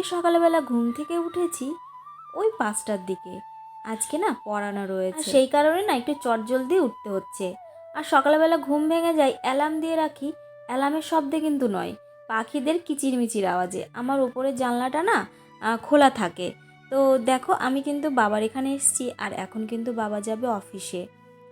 আজকে সকালবেলা ঘুম থেকে উঠেছি ওই পাঁচটার দিকে। আজকে না পড়ানো রয়েছে। সেই কারণে না একটু চটজলদি উঠতে হচ্ছে। আর সকালবেলা ঘুম ভেঙে যায়, অ্যালার্ম দিয়ে রাখি। অ্যালার্মের শব্দে কিন্তু নয়, পাখিদের কিচিরমিচির আওয়াজে। আমার উপরের জানলাটা না খোলা থাকে। তো দেখো, আমি কিন্তু বাবার এখানে এসেছি, আর এখন কিন্তু বাবা যাবে অফিসে।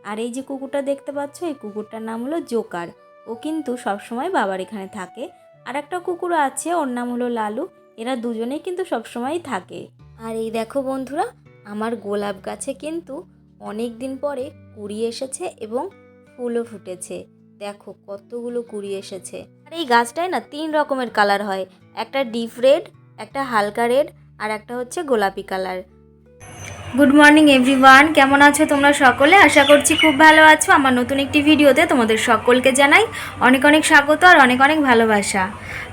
আর এই যে কুকুরটা দেখতে পাচ্ছ, এই কুকুরটার নাম হলো জোকার। ও কিন্তু সবসময় বাবার এখানে থাকে। আর একটা কুকুর আছে, ওর নাম হলো লালু। এরা দুজনেই কিন্তু সবসময়ই থাকে। আর এই দেখো বন্ধুরা, আমার গোলাপ গাছে কিন্তু অনেক দিন পরে কুড়ি এসেছে এবং ফুলও ফুটেছে। দেখো কতগুলো কুড়ি এসেছে। আর এই গাছটায় না তিন রকমের কালার হয়। একটা ডিপ রেড, একটা হালকা রেড, আর একটা হচ্ছে গোলাপি কালার। গুড মর্নিং এভরিওয়ান কেমন আছো তোমরা সকলে? আশা করছি খুব ভালো আছো। আমার নতুন একটি ভিডিওতে তোমাদের সকলকে জানাই অনেক অনেক স্বাগত আর অনেক অনেক ভালোবাসা।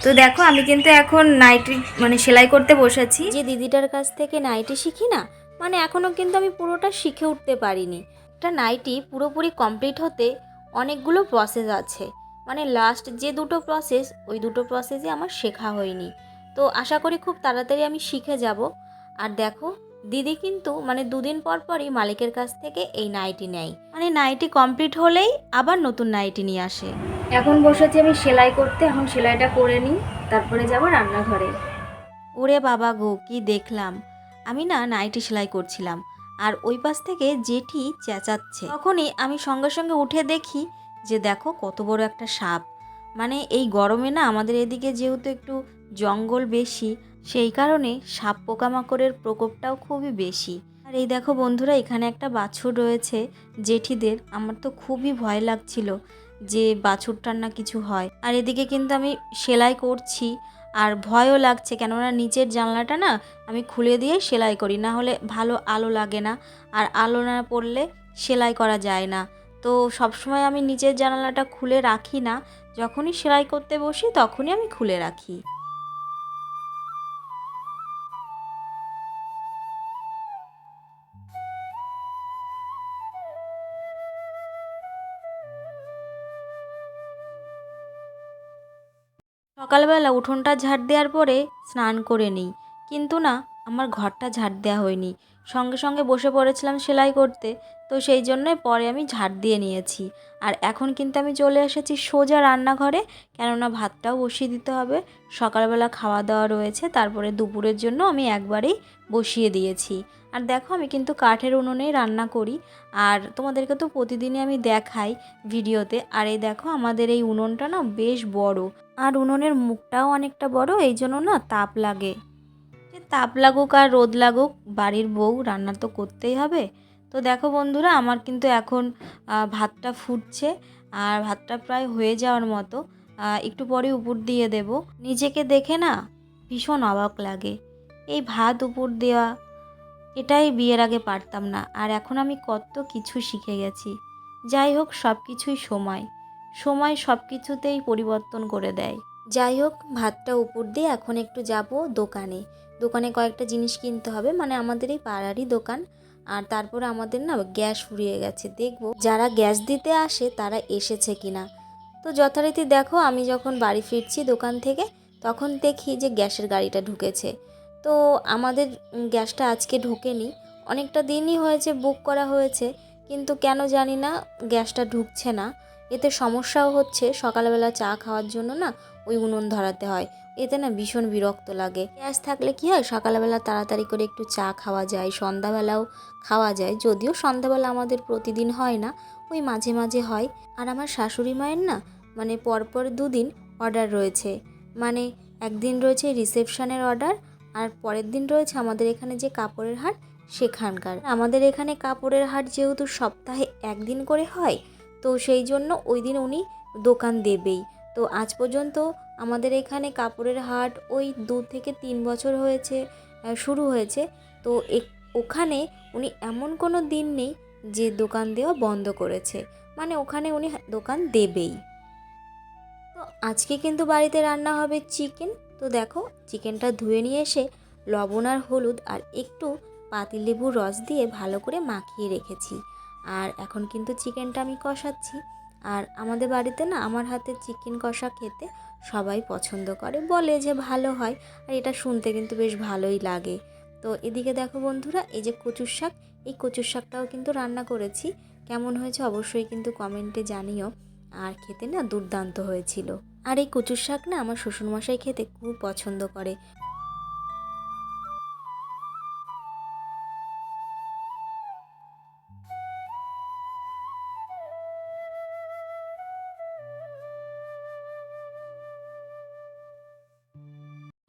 তো দেখো, আমি কিন্তু এখন নাইটি মানে সেলাই করতে বসেছি। যে দিদিটার কাছ থেকে নাইটি শিখি না মানে এখনও কিন্তু আমি পুরোটা শিখে উঠতে পারিনি। একটা নাইটি পুরোপুরি কমপ্লিট হতে অনেকগুলো প্রসেস আছে। মানে লাস্ট যে দুটো প্রসেস ওই দুটো প্রসেসই আমার শেখা হয়নি। তো আশা করি খুব তাড়াতাড়ি আমি শিখে যাব। আর দেখো দিদি কিন্তু মানে দুদিন পর পরই মালিকের কাছ থেকে এই নাইটি নেয়। মানে নাইটি কমপ্লিট হলেই আবার নতুন নাইটি নিয়ে আসে। এখন বসেছি আমি সেলাই করতে এখন সেলাইটা করে নিই তারপরে যাব রান্নাঘরে। ওরে বাবা গো কি দেখলাম। আমি না নাইটি সেলাই করছিলাম আর ওই পাশ থেকে জেঠি চেঁচাচ্ছে। তখনই আমি সঙ্গে সঙ্গে উঠে দেখি যে দেখো কত বড় একটা সাপ। মানে এই গরমে না আমাদের এদিকে যেহেতু একটু জঙ্গল বেশি সেই কারণে সাপ পোকামাকড়ের প্রকোপটাও খুবই বেশি। আর এই দেখো বন্ধুরা, এখানে একটা বাছুর রয়েছে, জেঠিদের। আমার তো খুবই ভয় লাগছিল যে বাছুরটার না কিছু হয়। আর এদিকে কিন্তু আমি সেলাই করছি, আর ভয়ও লাগছে, কেননা নিচের জানলাটা না আমি খুলে দিয়ে সেলাই করি, না হলে ভালো আলো লাগে না, আর আলো না পড়লে সেলাই করা যায় না। তো সবসময় আমি নিচের জানালাটা খুলে রাখি না, যখনই সেলাই করতে বসি তখনই আমি খুলে রাখি। সকালবেলা উঠোনটা ঝাড় দেওয়ার পরে স্নান করে নিই। কিন্তু না, আমার ঘরটা ঝাড় দেওয়া হয়নি। সঙ্গে সঙ্গে বসে পড়েছিলাম সেলাই করতে, তো সেই জন্যে পরে আমি ঝাড় দিয়ে নিয়েছি। আর এখন কিন্তু আমি চলে এসেছি সোজা রান্নাঘরে, কেননা ভাতটাও বসিয়ে দিতে হবে। সকালবেলা খাওয়া দাওয়া রয়েছে, তারপরে দুপুরের জন্য আমি একবারেই বসিয়ে দিয়েছি। আর দেখো, আমি কিন্তু কাঠের উনুনেই রান্না করি। আর তোমাদেরকে তো প্রতিদিনই আমি দেখাই ভিডিওতে। আর এই দেখো, আমাদের এই উনুনটা না বেশ বড়। আর উনুনের মুখটাও অনেকটা বড়, এই জন্য না তাপ লাগে। তাপ লাগুক আর রোদ লাগুক, বাড়ির বউ রান্না তো করতেই হবে। তো দেখো বন্ধুরা, আমার কিন্তু এখন ভাতটা ফুটছে, আর ভাতটা প্রায় হয়ে যাওয়ার মতো। একটু পরে উপর দিয়ে দেব। নিজেকে দেখে না ভীষণ অবাক লাগে। এই ভাত উপর দেওয়া, এটাই বিয়ের আগে পারতাম না। আর এখন আমি কত কিছু শিখে গেছি। যাই হোক সব কিছুই সময়। সময় সব কিছুতেই পরিবর্তন করে দেয়। যাই হোক, ভাতটা উপর দিয়ে এখন একটু যাব দোকানে। দোকানে কয়েকটা জিনিস কিনতে হবে মানে আমাদের এই পাড়ারই দোকান। আর তারপরে আমাদের না গ্যাস ফুরিয়ে গেছে, দেখব যারা গ্যাস দিতে আসে তারা এসেছে কিনা। তো যথারীতি দেখো, আমি যখন বাড়ি ফিরছি দোকান থেকে, তখন দেখি যে গ্যাসের গাড়িটা ঢুকেছে। তো আমাদের গ্যাসটা আজকে ঢোকেনি। অনেকটা দিনই হয়েছে, বুক করা হয়েছে, কিন্তু কেন জানি না গ্যাসটা ঢুকছে না। এতে সমস্যাও হচ্ছে সকালবেলা চা খাওয়ার জন্য না ওই উনুন ধরাতে হয়। এতে না ভীষণ বিরক্ত লাগে। গ্যাস থাকলে কি হয়? সকালবেলা তাড়াতাড়ি করে একটু চা খাওয়া যায়, সন্ধ্যাবেলাও খাওয়া যায়। যদিও সন্ধ্যাবেলা আমাদের প্রতিদিন হয় না, ওই মাঝে মাঝে হয়। আর আমার শাশুড়ি মায়ের না মানে পরপর দুদিন অর্ডার রয়েছে। মানে একদিন রয়েছে রিসেপশনের অর্ডার আর পরের দিন রয়েছে আমাদের এখানে যে কাপড়ের হাট সেখানকার। আমাদের এখানে কাপড়ের হাট যেহেতু সপ্তাহে একদিন করে হয় তো সেই জন্য ওই দিন উনি দোকান দেবেই। তো আজ পর্যন্ত আমাদের এখানে কাপড়ের হাট ওই দু থেকে তিন বছর হয়েছে শুরু হয়েছে। তো ওখানে উনি এমন কোনো দিন নেই যে দোকান দেওয়া বন্ধ করেছে। মানে ওখানে উনি দোকান দেবেই। তো আজকে কিন্তু বাড়িতে রান্না হবে চিকেন। তো দেখো, চিকেনটা ধুয়ে নিয়ে এসে লবণ আর হলুদ আর একটু পাতিলেবুর রস দিয়ে ভালো করে মাখিয়ে রেখেছি। আর এখন কিন্তু চিকেনটা আমি কষাচ্ছি। আর আমাদের বাড়িতে না আমার হাতে চিকেন কষা খেতে সবাই পছন্দ করে, বলে যে ভালো হয়। আর এটা শুনতে কিন্তু বেশ ভালোই লাগে। তো এদিকে দেখো বন্ধুরা, এই যে কচুর শাক, এই কচুর শাকটাও কিন্তু রান্না করেছি। কেমন হয়েছে অবশ্যই কিন্তু কমেন্টে জানিও। আর খেতে না দুর্দান্ত হয়েছিল। আর এই কচুর শাক না আমার শ্বশুরমশাই খেতে খুব পছন্দ করে।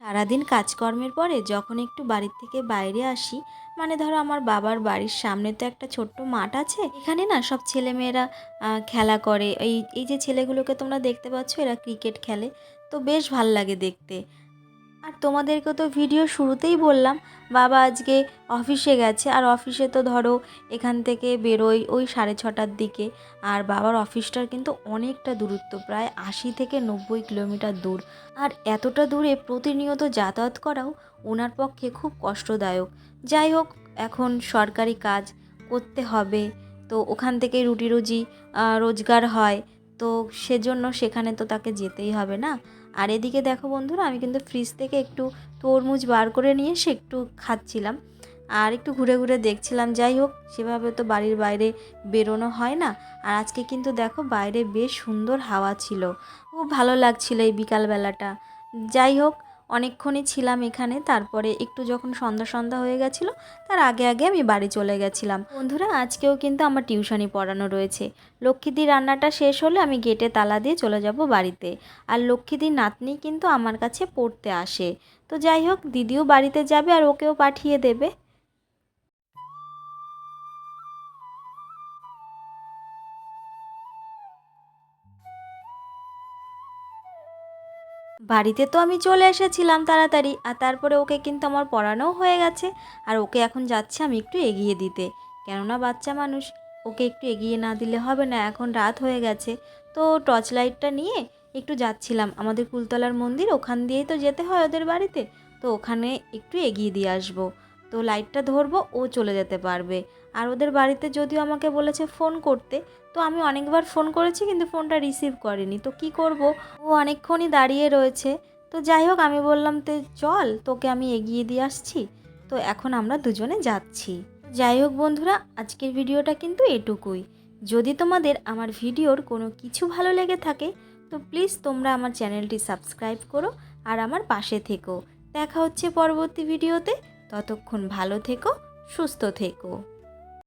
সারাদিন কাজকর্মের পরে যখন একটু বাড়ির থেকে বাইরে আসি মানে ধরো আমার বাবার বাড়ির সামনে তো একটা ছোট্ট মাঠ আছে, এখানে না সব ছেলেমেয়েরা খেলা করে। এই এই যে ছেলেগুলোকে তোমরা দেখতে পাচ্ছ, এরা ক্রিকেট খেলে। তো বেশ ভালো লাগে দেখতে। আর তোমাদেরকে তো ভিডিও শুরুতেই বললাম, বাবা আজকে অফিসে গেছে, আর অফিসে তো ধরো এখান থেকে বেরোই ওই সাড়ে ছটার দিকে। আর বাবার অফিসটার কিন্তু অনেকটা দূরত্ব, প্রায় আশি থেকে নব্বই কিলোমিটার দূর। আর এতটা দূরে প্রতিনিয়ত যাতায়াত করাও ওনার পক্ষে খুব কষ্টদায়ক। যাই হোক, এখন সরকারি কাজ করতে হবে, তো ওখান থেকে রুটি রুজি রোজগার হয়, তো সেজন্য সেখানে তো তাকে যেতেই হবে না। আর এদিকে দেখো বন্ধুরা, আমি কিন্তু ফ্রিজ থেকে একটু তরমুজ বার করে নিয়ে এসে একটু খাচ্ছিলাম। আর একটু ঘুরে ঘুরে দেখছিলাম, যাই হোক, সেভাবে তো বাড়ির বাইরে বেরোনো হয় না। আর আজকে কিন্তু দেখো, বাইরে বেশ সুন্দর হাওয়া ছিল। খুব ভালো লাগছিল এই বিকালবেলাটা। যাই হোক অনেকক্ষণই ছিলাম এখানে, তারপরে একটু যখন সন্ধ্যা সন্ধ্যা হয়ে গেছিল, তার আগে আগে আমি বাড়ি চলে গেছিলাম। বন্ধুরা, আজকেও কিন্তু আমার টিউশনি পড়ানো রয়েছে। লক্ষ্মীদি রান্নাটা শেষ হলে আমি গেটে তালা দিয়ে চলে যাব বাড়িতে। আর লক্ষ্মীদির নাতনি কিন্তু আমার কাছে পড়তে আসে। তো যাই হোক, দিদিও বাড়িতে যাবে আর ওকেও পাঠিয়ে দেবে। বাড়িতে তো আমি চলে এসেছিলাম তাড়াতাড়ি, আর তারপরে ওকে কিন্তু আমার পড়ানোও হয়ে গেছে। আর ওকে এখন যাচ্ছে আমি একটু এগিয়ে দিতে। কেননা বাচ্চা মানুষ, ওকে একটু এগিয়ে না দিলে হবে না, এখন রাত হয়ে গেছে। তো টর্চ লাইটটা নিয়ে একটু যাচ্ছিলাম। আমাদের কুলতলার মন্দির, ওখান দিয়েই তো যেতে হয় ওদের বাড়িতে। তো ওখানে একটু এগিয়ে দিয়ে আসব। তো লাইটটা ধরবো, ও চলে যেতে পারবে। আর ওদের বাড়িতে যদিও আমাকে বলেছে ফোন করতে, তো আমি অনেকবার ফোন করেছি কিন্তু ফোনটা রিসিভ করেনি। তো কি করব? ও অনেকক্ষণই দাঁড়িয়ে রয়েছে। তো যাই হোক, আমি বললাম, তো, চল, তোকে আমি এগিয়ে দিয়ে আসছি। তো এখন আমরা দুজনে যাচ্ছি। যাই হোক বন্ধুরা, আজকের ভিডিওটা কিন্তু এটুকুই। যদি তোমাদের আমার ভিডিওর কোনো কিছু ভালো লেগে থাকে, তো প্লিজ তোমরা আমার চ্যানেলটি সাবস্ক্রাইব করো আর আমার পাশে থেকো। দেখা হচ্ছে পরবর্তী ভিডিওতে। ততক্ষণ ভালো থেকো, সুস্থ থেকো।